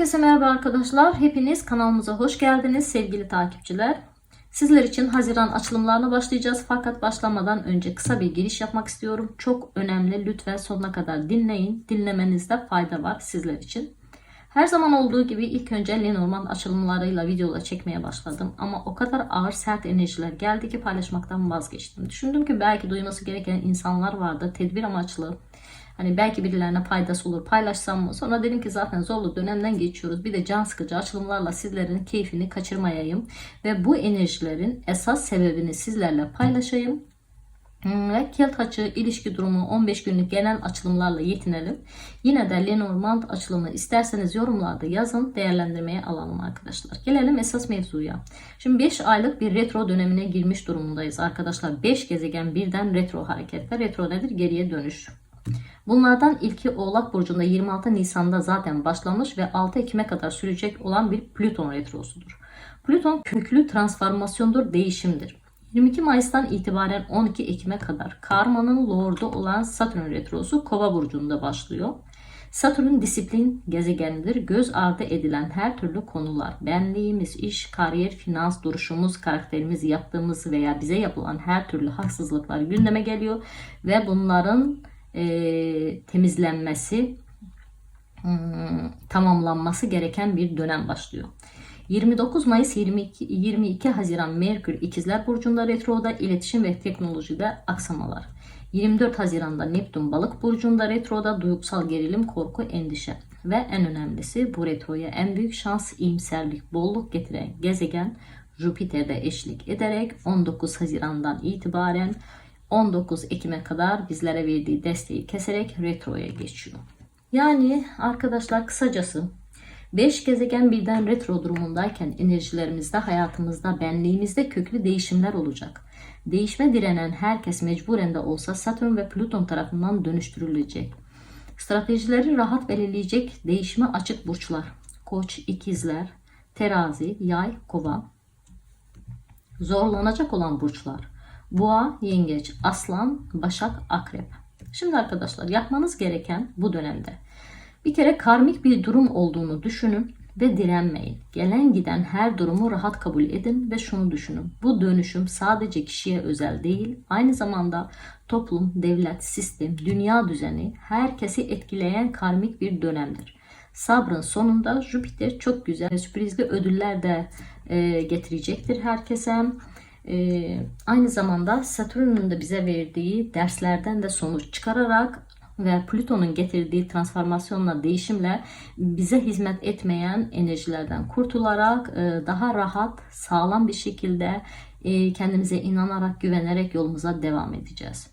Herkese merhaba arkadaşlar. Hepiniz kanalımıza hoş geldiniz sevgili takipçiler. Sizler için Haziran açılımlarına başlayacağız. Fakat başlamadan önce kısa bir giriş yapmak istiyorum. Çok önemli. Lütfen sonuna kadar dinleyin. Dinlemenizde fayda var sizler için. Her zaman olduğu gibi ilk önce Lenormand açılımlarıyla videolar çekmeye başladım. Ama o kadar ağır sert enerjiler geldi ki paylaşmaktan vazgeçtim. Düşündüm ki belki duyması gereken insanlar vardı. Tedbir amaçlı Hani belki birilerine faydası olur paylaşsam mı? Sonra dedim ki zaten zorlu dönemden geçiyoruz. Bir de can sıkıcı açılımlarla sizlerin keyfini kaçırmayayım. Ve bu enerjilerin esas sebebini sizlerle paylaşayım. Hmm, Ve kilt açı ilişki durumu 15 günlük genel açılımlarla yetinelim. Yine de Lenormand açılımı isterseniz yorumlarda yazın değerlendirmeye alalım arkadaşlar. Gelelim esas mevzuya. Şimdi 5 aylık bir retro dönemine girmiş durumundayız arkadaşlar. 5 gezegen birden retro harekette. Retro nedir? Geriye dönüş. Bunlardan ilki Oğlak Burcu'nda 26 Nisan'da zaten başlamış ve 6 Ekim'e kadar sürecek olan bir Plüton retrosudur. Plüton köklü transformasyondur, değişimdir. 22 Mayıs'tan itibaren 12 Ekim'e kadar Karma'nın lordu olan Satürn retrosu Kova burcunda başlıyor. Satürn disiplin gezegenidir. Göz ardı edilen her türlü konular, benliğimiz, iş, kariyer, finans, duruşumuz, karakterimiz, yaptığımız veya bize yapılan her türlü haksızlıklar gündeme geliyor ve bunların e, temizlenmesi, hmm, tamamlanması gereken bir dönem başlıyor. 29 Mayıs 22, 22 Haziran Merkür İkizler Burcu'nda retroda iletişim ve teknolojide aksamalar. 24 Haziran'da Neptün Balık Burcu'nda retroda duygusal gerilim, korku, endişe. Ve en önemlisi bu retroya en büyük şans, iyimserlik, bolluk getiren gezegen Jüpiter'de eşlik ederek 19 Haziran'dan itibaren 19 Ekim'e kadar bizlere verdiği desteği keserek retroya geçiyor. Yani arkadaşlar kısacası 5 gezegen birden retro durumundayken enerjilerimizde, hayatımızda, benliğimizde köklü değişimler olacak. Değişme direnen herkes mecburen de olsa Satürn ve Plüton tarafından dönüştürülecek. Stratejileri rahat belirleyecek değişime açık burçlar. Koç, ikizler, terazi, yay, kova. Zorlanacak olan burçlar. Boğa, yengeç, aslan, başak, akrep. Şimdi arkadaşlar yapmanız gereken bu dönemde bir kere karmik bir durum olduğunu düşünün ve direnmeyin. Gelen giden her durumu rahat kabul edin ve şunu düşünün. Bu dönüşüm sadece kişiye özel değil, aynı zamanda toplum, devlet, sistem, dünya düzeni herkesi etkileyen karmik bir dönemdir. Sabrın sonunda Jüpiter çok güzel sürprizli ödüller de e, getirecektir herkese. Ee, aynı zamanda Satürn'ün de bize verdiği derslerden de sonuç çıkararak ve Plüton'un getirdiği transformasyonla, değişimle bize hizmet etmeyen enerjilerden kurtularak e, daha rahat, sağlam bir şekilde e, kendimize inanarak, güvenerek yolumuza devam edeceğiz.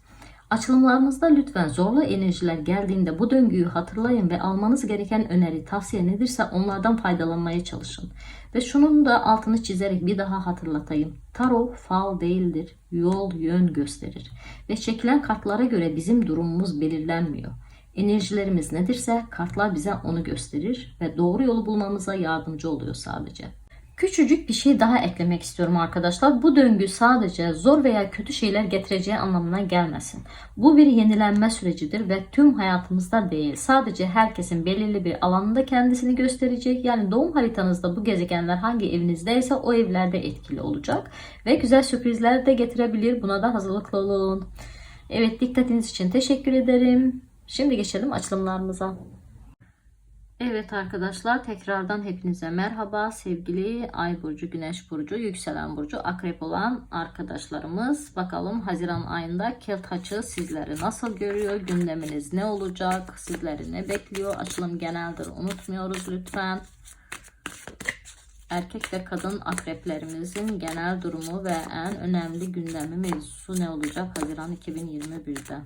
Açılımlarımızda lütfen zorlu enerjiler geldiğinde bu döngüyü hatırlayın ve almanız gereken öneri, tavsiye nedirse onlardan faydalanmaya çalışın. Ve şunun da altını çizerek bir daha hatırlatayım. Tarot fal değildir, yol yön gösterir. Ve çekilen kartlara göre bizim durumumuz belirlenmiyor. Enerjilerimiz nedirse kartlar bize onu gösterir ve doğru yolu bulmamıza yardımcı oluyor sadece. Küçücük bir şey daha eklemek istiyorum arkadaşlar. Bu döngü sadece zor veya kötü şeyler getireceği anlamına gelmesin. Bu bir yenilenme sürecidir ve tüm hayatımızda değil. Sadece herkesin belirli bir alanında kendisini gösterecek. Yani doğum haritanızda bu gezegenler hangi evinizdeyse o evlerde etkili olacak. Ve güzel sürprizler de getirebilir. Buna da hazırlıklı olun. Evet dikkatiniz için teşekkür ederim. Şimdi geçelim açılımlarımıza. Evet arkadaşlar tekrardan hepinize merhaba sevgili Ay burcu, Güneş burcu, yükselen burcu, akrep olan arkadaşlarımız. Bakalım Haziran ayında Kelt açı sizleri nasıl görüyor? Gündeminiz ne olacak? Sizleri ne bekliyor? Açılım geneldir unutmuyoruz lütfen. Erkek ve kadın akreplerimizin genel durumu ve en önemli gündemi mevzusu ne olacak Haziran 2021'de?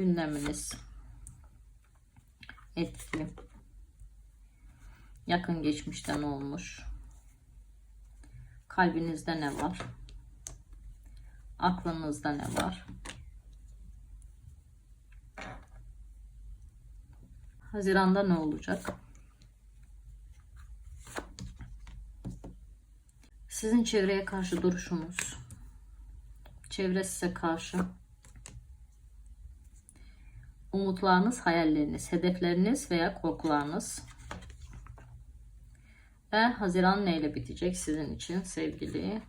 Gündeminiz etkili. Yakın geçmişten olmuş. Kalbinizde ne var? Aklınızda ne var? Haziranda ne olacak? Sizin çevreye karşı duruşunuz. Çevre size karşı. Umutlarınız, hayalleriniz, hedefleriniz veya korkularınız. Ve Haziran neyle bitecek sizin için sevgili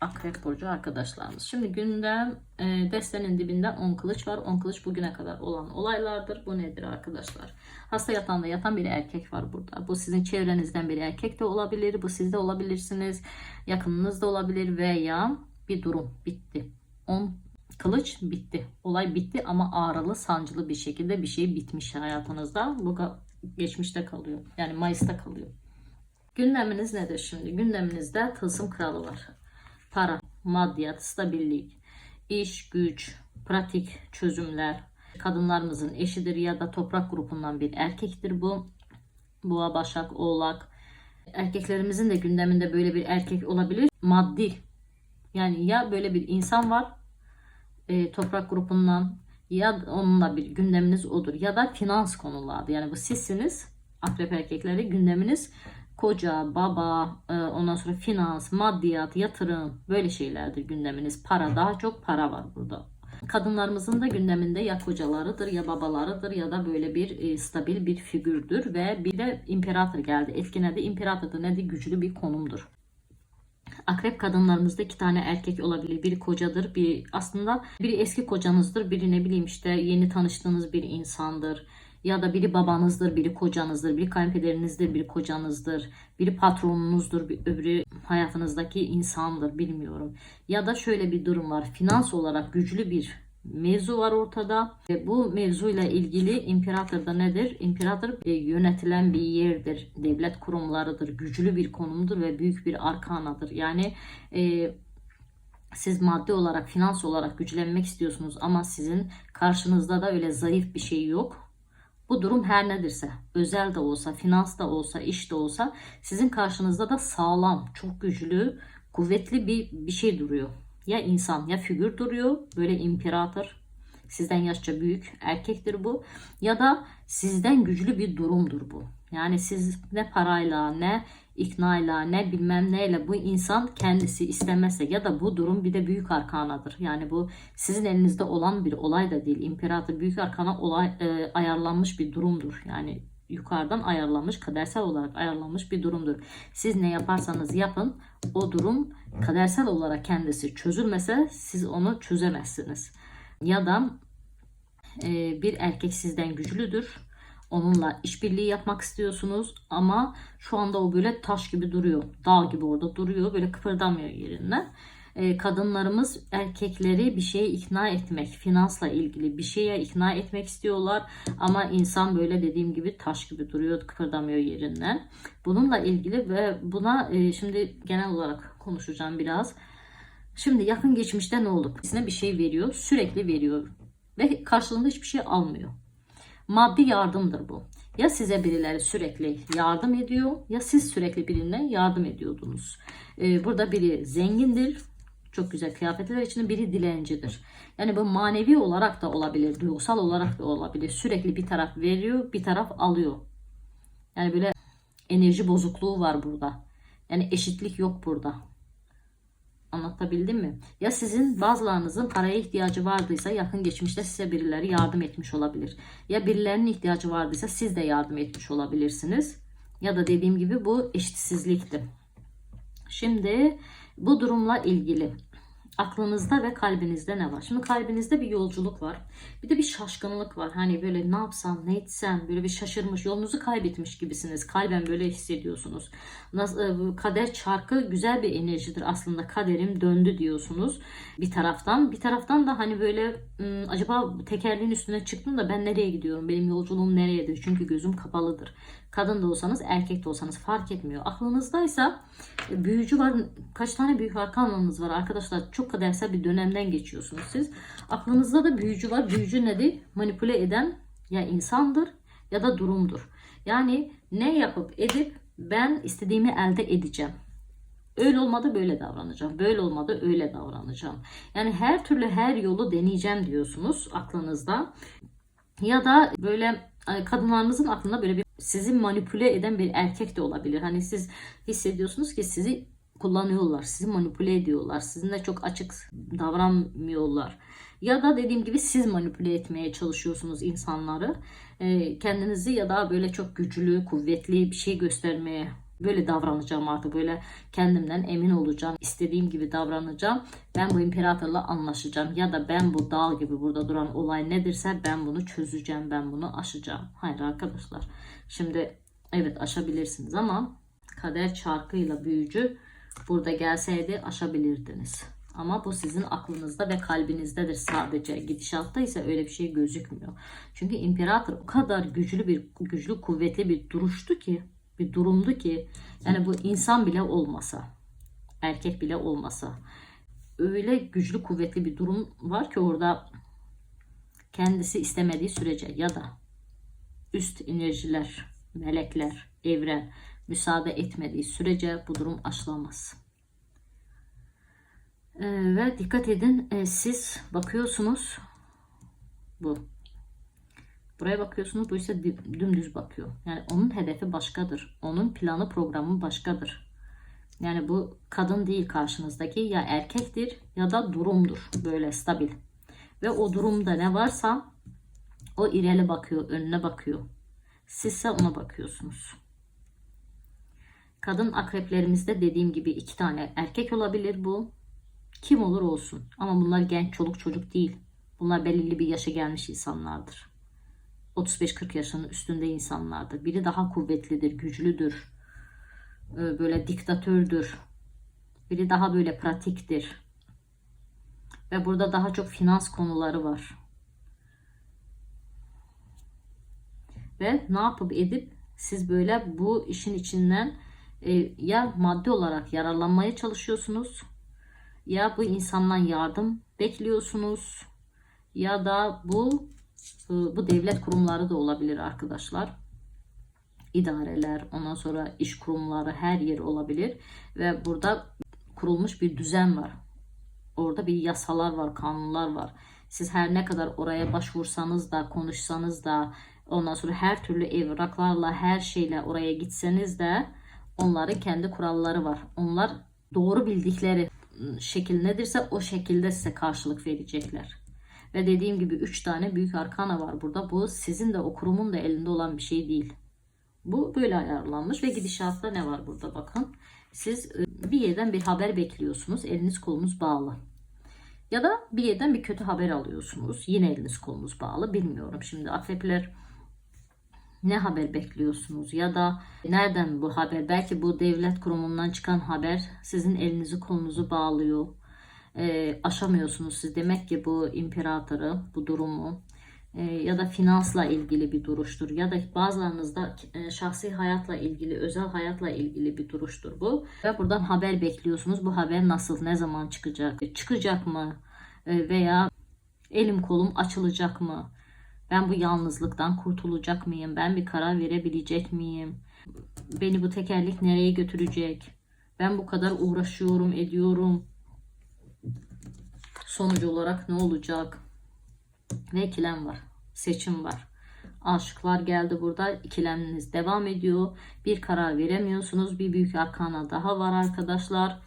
Akrep Burcu arkadaşlarımız. Şimdi gündem e, destenin dibinden 10 kılıç var. 10 kılıç bugüne kadar olan olaylardır. Bu nedir arkadaşlar? Hasta yatağında yatan bir erkek var burada. Bu sizin çevrenizden bir erkek de olabilir. Bu siz de olabilirsiniz. Yakınınız da olabilir veya bir durum bitti. 10 kılıç bitti. Olay bitti ama ağrılı, sancılı bir şekilde bir şey bitmiş hayatınızda. Bu geçmişte kalıyor. Yani Mayıs'ta kalıyor. Gündeminiz nedir şimdi? Gündeminizde tılsım kralı var. Para, maddiyat, stabillik, iş, güç, pratik çözümler. Kadınlarımızın eşidir ya da toprak grubundan bir erkektir bu. Boğa, Başak, Oğlak. Erkeklerimizin de gündeminde böyle bir erkek olabilir. Maddi. Yani ya böyle bir insan var e, toprak grubundan ya onunla bir gündeminiz odur ya da finans konularda yani bu sizsiniz akrep erkekleri gündeminiz koca, baba, e, ondan sonra finans, maddiyat, yatırım böyle şeylerdir gündeminiz. Para daha çok para var burada. Kadınlarımızın da gündeminde ya kocalarıdır ya babalarıdır ya da böyle bir e, stabil bir figürdür ve bir de imparator geldi. Etkine de imparatordur ne de güçlü bir konumdur. Akrep kadınlarımızda iki tane erkek olabilir. Biri kocadır, bir aslında biri eski kocanızdır, biri ne bileyim işte yeni tanıştığınız bir insandır. Ya da biri babanızdır, biri kocanızdır, biri kayınpederinizdir, biri kocanızdır, biri patronunuzdur, bir öbürü hayatınızdaki insandır bilmiyorum. Ya da şöyle bir durum var. Finans olarak güçlü bir mevzu var ortada. Ve bu mevzuyla ilgili imparatorda nedir? İmparator e, yönetilen bir yerdir. Devlet kurumlarıdır. Güçlü bir konumdur ve büyük bir arkanadır. Yani e, siz maddi olarak, finans olarak güçlenmek istiyorsunuz ama sizin karşınızda da öyle zayıf bir şey yok. Bu durum her nedirse, özel de olsa, finans da olsa, iş de olsa sizin karşınızda da sağlam, çok güçlü, kuvvetli bir bir şey duruyor. Ya insan ya figür duruyor, böyle imparator, sizden yaşça büyük erkektir bu ya da sizden güçlü bir durumdur bu. Yani siz ne parayla ne iknayla ne bilmem neyle bu insan kendisi istemezse ya da bu durum bir de büyük arkanadır. Yani bu sizin elinizde olan bir olay da değil. İmparator büyük arkana olay e, ayarlanmış bir durumdur. Yani yukarıdan ayarlanmış, kadersel olarak ayarlanmış bir durumdur. Siz ne yaparsanız yapın o durum kadersel olarak kendisi çözülmese siz onu çözemezsiniz. Ya da e, bir erkek sizden güçlüdür. Onunla işbirliği yapmak istiyorsunuz ama şu anda o böyle taş gibi duruyor. Dağ gibi orada duruyor. Böyle kıpırdamıyor yerinden. E, kadınlarımız erkekleri bir şeye ikna etmek, finansla ilgili bir şeye ikna etmek istiyorlar ama insan böyle dediğim gibi taş gibi duruyor, kıpırdamıyor yerinden. Bununla ilgili ve buna e, şimdi genel olarak konuşacağım biraz. Şimdi yakın geçmişte ne oldu? Size bir şey veriyor, sürekli veriyor ve karşılığında hiçbir şey almıyor. Maddi yardımdır bu. Ya size birileri sürekli yardım ediyor ya siz sürekli birine yardım ediyordunuz. Ee, burada biri zengindir. Çok güzel kıyafetler içinde biri dilencidir. Yani bu manevi olarak da olabilir, duygusal olarak da olabilir. Sürekli bir taraf veriyor, bir taraf alıyor. Yani böyle enerji bozukluğu var burada. Yani eşitlik yok burada. Anlatabildim mi? Ya sizin bazılarınızın paraya ihtiyacı vardıysa yakın geçmişte size birileri yardım etmiş olabilir. Ya birilerinin ihtiyacı vardıysa siz de yardım etmiş olabilirsiniz. Ya da dediğim gibi bu eşitsizlikti. Şimdi bu durumla ilgili aklınızda ve kalbinizde ne var? Şimdi kalbinizde bir yolculuk var. Bir de bir şaşkınlık var. Hani böyle ne yapsam, ne etsem, böyle bir şaşırmış, yolunuzu kaybetmiş gibisiniz. Kalben böyle hissediyorsunuz. Nasıl, kader çarkı güzel bir enerjidir aslında. Kaderim döndü diyorsunuz bir taraftan. Bir taraftan da hani böyle acaba tekerleğin üstüne çıktım da ben nereye gidiyorum? Benim yolculuğum nereyedir? Çünkü gözüm kapalıdır. Kadın da olsanız, erkek de olsanız fark etmiyor. Aklınızdaysa e, büyücü var. Kaç tane büyük arkanınız var arkadaşlar? Çok kadersel bir dönemden geçiyorsunuz siz. Aklınızda da büyücü var. Büyücü nedir? Manipüle eden ya insandır ya da durumdur. Yani ne yapıp edip ben istediğimi elde edeceğim. Öyle olmadı böyle davranacağım. Böyle olmadı öyle davranacağım. Yani her türlü her yolu deneyeceğim diyorsunuz aklınızda. Ya da böyle kadınlarımızın aklında böyle bir sizi manipüle eden bir erkek de olabilir. Hani siz hissediyorsunuz ki sizi kullanıyorlar. Sizi manipüle ediyorlar. Sizinle çok açık davranmıyorlar. Ya da dediğim gibi siz manipüle etmeye çalışıyorsunuz insanları. Ee, kendinizi ya da böyle çok güçlü, kuvvetli bir şey göstermeye böyle davranacağım artık. Böyle kendimden emin olacağım. istediğim gibi davranacağım. Ben bu imparatorla anlaşacağım. Ya da ben bu dağ gibi burada duran olay nedirse ben bunu çözeceğim. Ben bunu aşacağım. Hayır arkadaşlar. Şimdi evet aşabilirsiniz ama kader çarkıyla büyücü burada gelseydi aşabilirdiniz. Ama bu sizin aklınızda ve kalbinizdedir sadece. Gidişatta ise öyle bir şey gözükmüyor. Çünkü imparator o kadar güçlü bir güçlü kuvvetli bir duruştu ki bir durumdu ki yani bu insan bile olmasa erkek bile olmasa öyle güçlü kuvvetli bir durum var ki orada kendisi istemediği sürece ya da üst enerjiler, melekler, evren müsaade etmediği sürece bu durum aşılamaz. Ee, ve dikkat edin e, siz bakıyorsunuz bu Buraya bakıyorsunuz bu ise dümdüz bakıyor. Yani onun hedefi başkadır. Onun planı programı başkadır. Yani bu kadın değil karşınızdaki ya erkektir ya da durumdur. Böyle stabil. Ve o durumda ne varsa o ileri bakıyor, önüne bakıyor. Sizse ona bakıyorsunuz. Kadın akreplerimizde dediğim gibi iki tane erkek olabilir bu. Kim olur olsun. Ama bunlar genç çoluk çocuk değil. Bunlar belirli bir yaşa gelmiş insanlardır. 35-40 yaşının üstünde insanlardır. Biri daha kuvvetlidir, güçlüdür. Ee, böyle diktatördür. Biri daha böyle pratiktir. Ve burada daha çok finans konuları var. Ve ne yapıp edip siz böyle bu işin içinden e, ya maddi olarak yararlanmaya çalışıyorsunuz ya bu insandan yardım bekliyorsunuz ya da bu bu devlet kurumları da olabilir arkadaşlar. İdareler, ondan sonra iş kurumları her yer olabilir. Ve burada kurulmuş bir düzen var. Orada bir yasalar var, kanunlar var. Siz her ne kadar oraya başvursanız da, konuşsanız da, ondan sonra her türlü evraklarla, her şeyle oraya gitseniz de onların kendi kuralları var. Onlar doğru bildikleri şekil nedirse o şekilde size karşılık verecekler. Ve dediğim gibi 3 tane büyük arkana var burada. Bu sizin de o kurumun da elinde olan bir şey değil. Bu böyle ayarlanmış ve gidişatta ne var burada bakın. Siz e, bir yerden bir haber bekliyorsunuz. Eliniz kolunuz bağlı. Ya da bir yerden bir kötü haber alıyorsunuz. Yine eliniz kolunuz bağlı. Bilmiyorum. Şimdi akrepler ne haber bekliyorsunuz ya da nereden bu haber? Belki bu devlet kurumundan çıkan haber sizin elinizi kolunuzu bağlıyor e, aşamıyorsunuz siz. Demek ki bu imparatoru, bu durumu e, ya da finansla ilgili bir duruştur. Ya da bazılarınızda e, şahsi hayatla ilgili, özel hayatla ilgili bir duruştur bu. Ve buradan haber bekliyorsunuz. Bu haber nasıl, ne zaman çıkacak? E, çıkacak mı? E, veya elim kolum açılacak mı? Ben bu yalnızlıktan kurtulacak mıyım? Ben bir karar verebilecek miyim? Beni bu tekerlik nereye götürecek? Ben bu kadar uğraşıyorum, ediyorum sonucu olarak ne olacak? Ve ikilem var. Seçim var. Aşıklar geldi burada. İkileminiz devam ediyor. Bir karar veremiyorsunuz. Bir büyük arkana daha var arkadaşlar.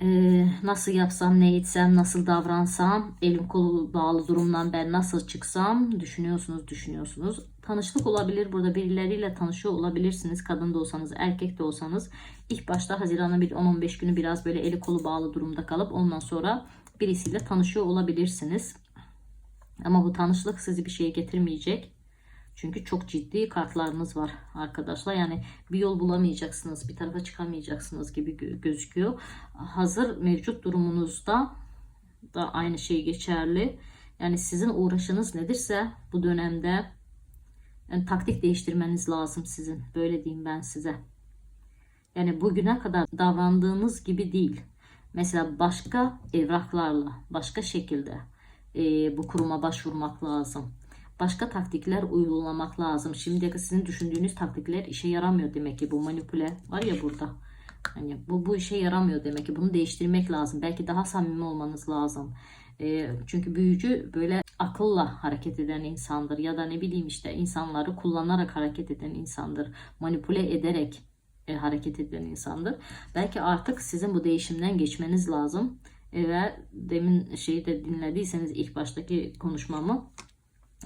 Ee, nasıl yapsam, ne etsem, nasıl davransam, elim kolu bağlı durumdan ben nasıl çıksam düşünüyorsunuz, düşünüyorsunuz. Tanışlık olabilir. Burada birileriyle tanışıyor olabilirsiniz. Kadın da olsanız, erkek de olsanız. İlk başta Haziran'ın bir 10-15 günü biraz böyle eli kolu bağlı durumda kalıp ondan sonra birisiyle tanışıyor olabilirsiniz. Ama bu tanışlık sizi bir şeye getirmeyecek. Çünkü çok ciddi kartlarınız var arkadaşlar. Yani bir yol bulamayacaksınız, bir tarafa çıkamayacaksınız gibi gözüküyor. Hazır mevcut durumunuzda da aynı şey geçerli. Yani sizin uğraşınız nedirse bu dönemde yani taktik değiştirmeniz lazım sizin. Böyle diyeyim ben size. Yani bugüne kadar davrandığınız gibi değil. Mesela başka evraklarla, başka şekilde e, bu kuruma başvurmak lazım. Başka taktikler uygulamak lazım. Şimdiye kadar sizin düşündüğünüz taktikler işe yaramıyor demek ki bu manipüle var ya burada. Hani bu bu işe yaramıyor demek ki bunu değiştirmek lazım. Belki daha samimi olmanız lazım. E, çünkü büyücü böyle akılla hareket eden insandır ya da ne bileyim işte insanları kullanarak hareket eden insandır. Manipüle ederek e, hareket eden insandır. Belki artık sizin bu değişimden geçmeniz lazım. Ve demin şeyi de dinlediyseniz ilk baştaki konuşmamı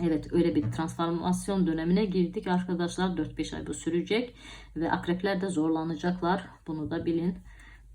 Evet öyle bir transformasyon dönemine girdik arkadaşlar. 4-5 ay bu sürecek ve akrepler de zorlanacaklar. Bunu da bilin.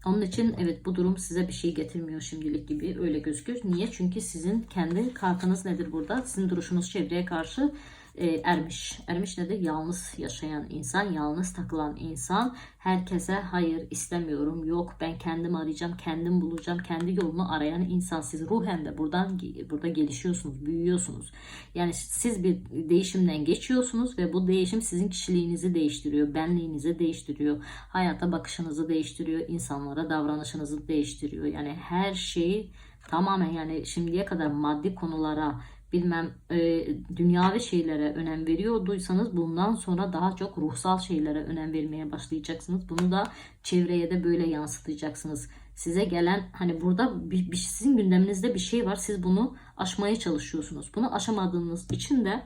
Onun için evet bu durum size bir şey getirmiyor şimdilik gibi öyle gözüküyor. Niye? Çünkü sizin kendi kartınız nedir burada? Sizin duruşunuz çevreye karşı e, ermiş. Ermiş nedir? Yalnız yaşayan insan, yalnız takılan insan. Herkese hayır istemiyorum, yok ben kendim arayacağım, kendim bulacağım, kendi yolunu arayan insan. Siz ruhen de buradan burada gelişiyorsunuz, büyüyorsunuz. Yani siz bir değişimden geçiyorsunuz ve bu değişim sizin kişiliğinizi değiştiriyor, benliğinizi değiştiriyor, hayata bakışınızı değiştiriyor, insanlara davranışınızı değiştiriyor. Yani her şeyi tamamen yani şimdiye kadar maddi konulara bilmem e, dünyavi şeylere önem veriyorduysanız bundan sonra daha çok ruhsal şeylere önem vermeye başlayacaksınız. Bunu da çevreye de böyle yansıtacaksınız. Size gelen hani burada bir, bir, sizin gündeminizde bir şey var. Siz bunu aşmaya çalışıyorsunuz. Bunu aşamadığınız için de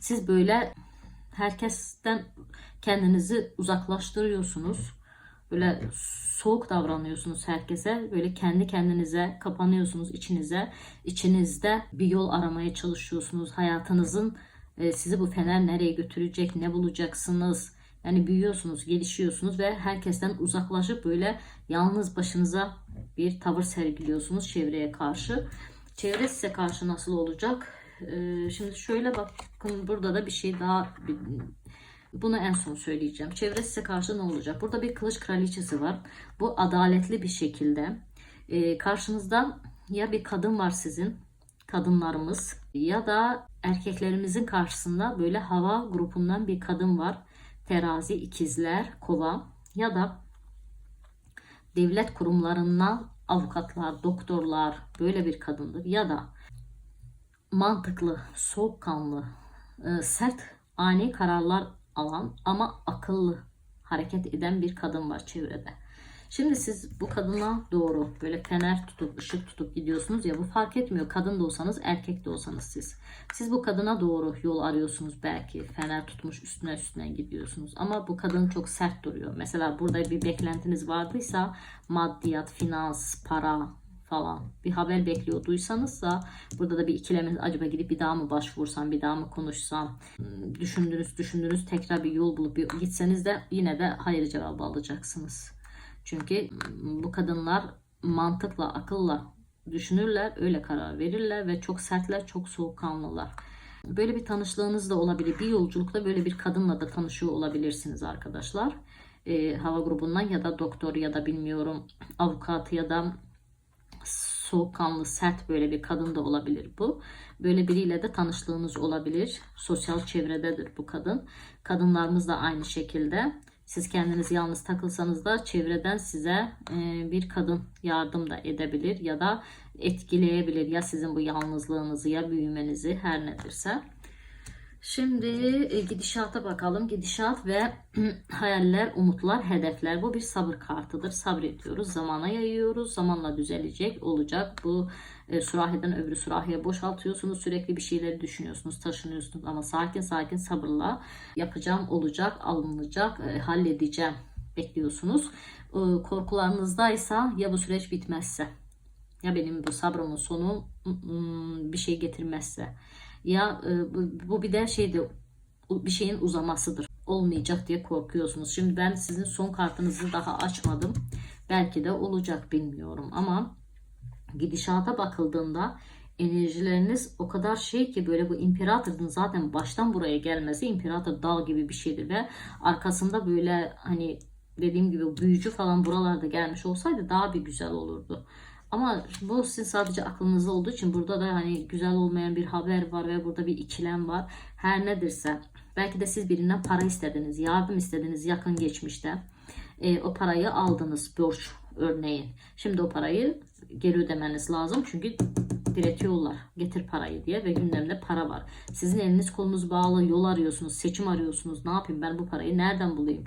siz böyle herkesten kendinizi uzaklaştırıyorsunuz böyle soğuk davranıyorsunuz herkese. Böyle kendi kendinize kapanıyorsunuz içinize. İçinizde bir yol aramaya çalışıyorsunuz. Hayatınızın e, sizi bu fener nereye götürecek, ne bulacaksınız? Yani büyüyorsunuz, gelişiyorsunuz ve herkesten uzaklaşıp böyle yalnız başınıza bir tavır sergiliyorsunuz çevreye karşı. Çevre size karşı nasıl olacak? Ee, şimdi şöyle bakın burada da bir şey daha bunu en son söyleyeceğim. Çevre size karşı ne olacak? Burada bir kılıç kraliçesi var. Bu adaletli bir şekilde. Ee, karşınızda ya bir kadın var sizin, kadınlarımız ya da erkeklerimizin karşısında böyle hava grubundan bir kadın var. Terazi, ikizler, kova ya da devlet kurumlarından avukatlar, doktorlar böyle bir kadındır. Ya da mantıklı, soğukkanlı, e, sert, ani kararlar alan ama akıllı hareket eden bir kadın var çevrede. Şimdi siz bu kadına doğru böyle fener tutup ışık tutup gidiyorsunuz ya bu fark etmiyor. Kadın da olsanız erkek de olsanız siz. Siz bu kadına doğru yol arıyorsunuz belki. Fener tutmuş üstüne üstüne gidiyorsunuz. Ama bu kadın çok sert duruyor. Mesela burada bir beklentiniz vardıysa maddiyat, finans, para, falan bir haber bekliyorduysanız da burada da bir ikileminiz acaba gidip bir daha mı başvursam bir daha mı konuşsam hmm, düşündünüz düşündünüz tekrar bir yol bulup bir gitseniz de yine de hayır cevabı alacaksınız. Çünkü hmm, bu kadınlar mantıkla akılla düşünürler öyle karar verirler ve çok sertler çok soğukkanlılar. Böyle bir tanışlığınız da olabilir. Bir yolculukta böyle bir kadınla da tanışıyor olabilirsiniz arkadaşlar. E, hava grubundan ya da doktor ya da bilmiyorum avukat ya da soğukkanlı, sert böyle bir kadın da olabilir bu. Böyle biriyle de tanıştığınız olabilir. Sosyal çevrededir bu kadın. Kadınlarımız da aynı şekilde. Siz kendiniz yalnız takılsanız da çevreden size e, bir kadın yardım da edebilir ya da etkileyebilir ya sizin bu yalnızlığınızı ya büyümenizi her nedirse. Şimdi e, gidişata bakalım. Gidişat ve hayaller, umutlar, hedefler. Bu bir sabır kartıdır. Sabrediyoruz. Zamana yayıyoruz. Zamanla düzelecek, olacak. Bu e, sürahiden öbürü sürahiye boşaltıyorsunuz. Sürekli bir şeyleri düşünüyorsunuz, taşınıyorsunuz. Ama sakin sakin sabırla yapacağım, olacak, alınacak, e, halledeceğim bekliyorsunuz. E, korkularınızdaysa ya bu süreç bitmezse ya benim bu sabrımın sonu bir şey getirmezse ya e, bu bir de şeyde bir şeyin uzamasıdır. Olmayacak diye korkuyorsunuz. Şimdi ben sizin son kartınızı daha açmadım. Belki de olacak bilmiyorum ama gidişata bakıldığında enerjileriniz o kadar şey ki böyle bu imparatorun zaten baştan buraya gelmesi imparator dal gibi bir şeydir ve arkasında böyle hani dediğim gibi büyücü falan buralarda gelmiş olsaydı daha bir güzel olurdu. Ama bu sizin sadece aklınızda olduğu için burada da hani güzel olmayan bir haber var ve burada bir ikilem var. Her nedirse belki de siz birinden para istediniz, yardım istediniz yakın geçmişte. E, o parayı aldınız borç örneğin. Şimdi o parayı geri ödemeniz lazım çünkü diretiyorlar getir parayı diye ve gündemde para var. Sizin eliniz kolunuz bağlı yol arıyorsunuz, seçim arıyorsunuz. Ne yapayım ben bu parayı nereden bulayım?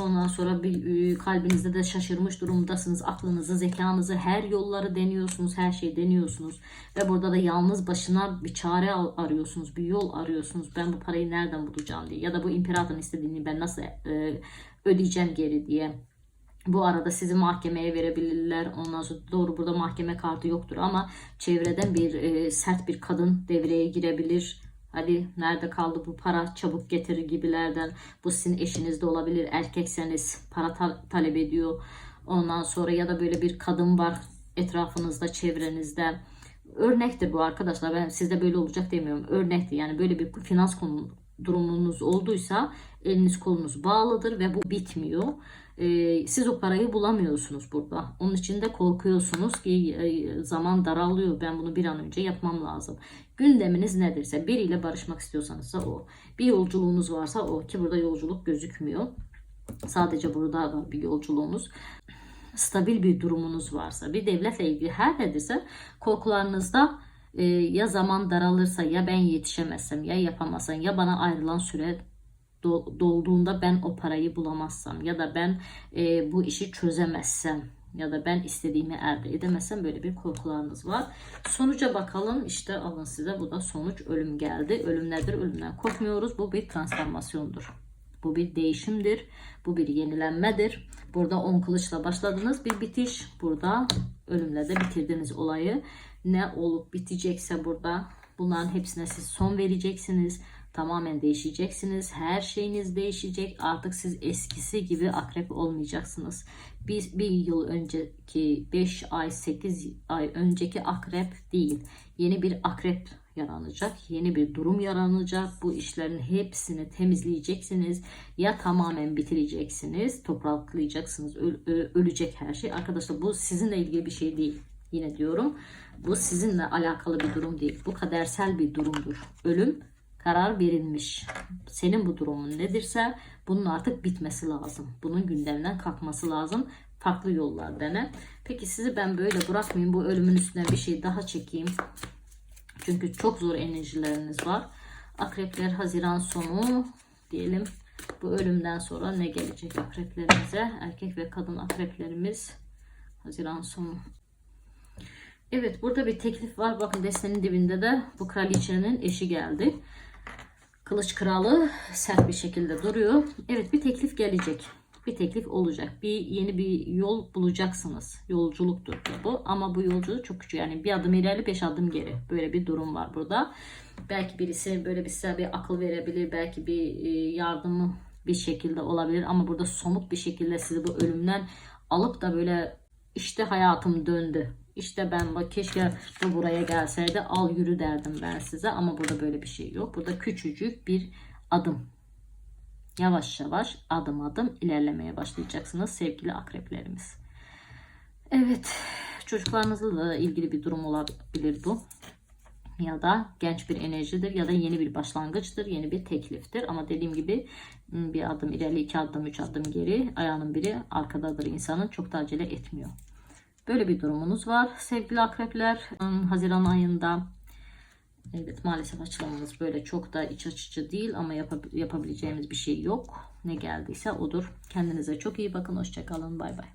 Ondan sonra bir e, kalbinizde de şaşırmış durumdasınız. Aklınızı, zekanızı, her yolları deniyorsunuz, her şeyi deniyorsunuz. Ve burada da yalnız başına bir çare arıyorsunuz, bir yol arıyorsunuz. Ben bu parayı nereden bulacağım diye. Ya da bu imparatorun istediğini ben nasıl e, ödeyeceğim geri diye. Bu arada sizi mahkemeye verebilirler. Ondan sonra doğru burada mahkeme kartı yoktur ama çevreden bir e, sert bir kadın devreye girebilir. Hadi nerede kaldı bu para çabuk getir gibilerden. Bu sizin eşiniz de olabilir. Erkekseniz para ta- talep ediyor. Ondan sonra ya da böyle bir kadın var etrafınızda çevrenizde. Örnektir bu arkadaşlar. Ben sizde böyle olacak demiyorum. Örnektir. Yani böyle bir finans konu durumunuz olduysa eliniz kolunuz bağlıdır ve bu bitmiyor. Ee, siz o parayı bulamıyorsunuz burada. Onun için de korkuyorsunuz ki e, zaman daralıyor. Ben bunu bir an önce yapmam lazım. Gündeminiz nedirse biriyle barışmak istiyorsanız da o. Bir yolculuğunuz varsa o ki burada yolculuk gözükmüyor. Sadece burada var bir yolculuğunuz stabil bir durumunuz varsa, bir devletle ilgili her nedirse korkularınızda e, ya zaman daralırsa, ya ben yetişemezsem, ya yapamazsam, ya bana ayrılan süre dolduğunda ben o parayı bulamazsam, ya da ben e, bu işi çözemezsem, ya da ben istediğimi elde edemezsem böyle bir korkularınız var. Sonuca bakalım. İşte alın size bu da sonuç ölüm geldi. Ölüm nedir? Ölümden korkmuyoruz. Bu bir transformasyondur. Bu bir değişimdir. Bu bir yenilenmedir. Burada 10 kılıçla başladınız bir bitiş. Burada ölümle de bitirdiniz olayı. Ne olup bitecekse burada bunların hepsine siz son vereceksiniz. Tamamen değişeceksiniz. Her şeyiniz değişecek. Artık siz eskisi gibi akrep olmayacaksınız. Biz bir yıl önceki 5 ay 8 ay önceki akrep değil. Yeni bir akrep yaranacak. Yeni bir durum yaranacak. Bu işlerin hepsini temizleyeceksiniz. Ya tamamen bitireceksiniz. Topraklayacaksınız. Ölecek her şey. Arkadaşlar bu sizinle ilgili bir şey değil. Yine diyorum. Bu sizinle alakalı bir durum değil. Bu kadersel bir durumdur. Ölüm karar verilmiş. Senin bu durumun nedirse bunun artık bitmesi lazım. Bunun gündemden kalkması lazım. Farklı yollar dene. Peki sizi ben böyle bırakmayayım. Bu ölümün üstüne bir şey daha çekeyim. Çünkü çok zor enerjileriniz var. Akrepler Haziran sonu diyelim. Bu ölümden sonra ne gelecek akreplerimize? Erkek ve kadın akreplerimiz Haziran sonu. Evet burada bir teklif var. Bakın destenin dibinde de bu kraliçenin eşi geldi. Kılıç kralı sert bir şekilde duruyor. Evet bir teklif gelecek. Bir teklif olacak. Bir yeni bir yol bulacaksınız. Yolculuktur bu. Ama bu yolculuk çok küçük. Yani bir adım ileri beş adım geri. Böyle bir durum var burada. Belki birisi böyle bir size bir akıl verebilir. Belki bir e, yardımı bir şekilde olabilir. Ama burada somut bir şekilde sizi bu ölümden alıp da böyle işte hayatım döndü. İşte ben bak keşke bu buraya gelseydi al yürü derdim ben size ama burada böyle bir şey yok. Burada küçücük bir adım. Yavaş yavaş adım adım ilerlemeye başlayacaksınız sevgili akreplerimiz. Evet çocuklarınızla ilgili bir durum olabilir bu. Ya da genç bir enerjidir ya da yeni bir başlangıçtır, yeni bir tekliftir. Ama dediğim gibi bir adım ileri, iki adım, üç adım geri, ayağının biri arkadadır insanın. Çok da acele etmiyor. Böyle bir durumunuz var sevgili akrepler. Hmm, Haziran ayında evet maalesef açılımımız böyle çok da iç açıcı değil ama yap- yapabileceğimiz bir şey yok. Ne geldiyse odur. Kendinize çok iyi bakın. Hoşçakalın. Bay bay.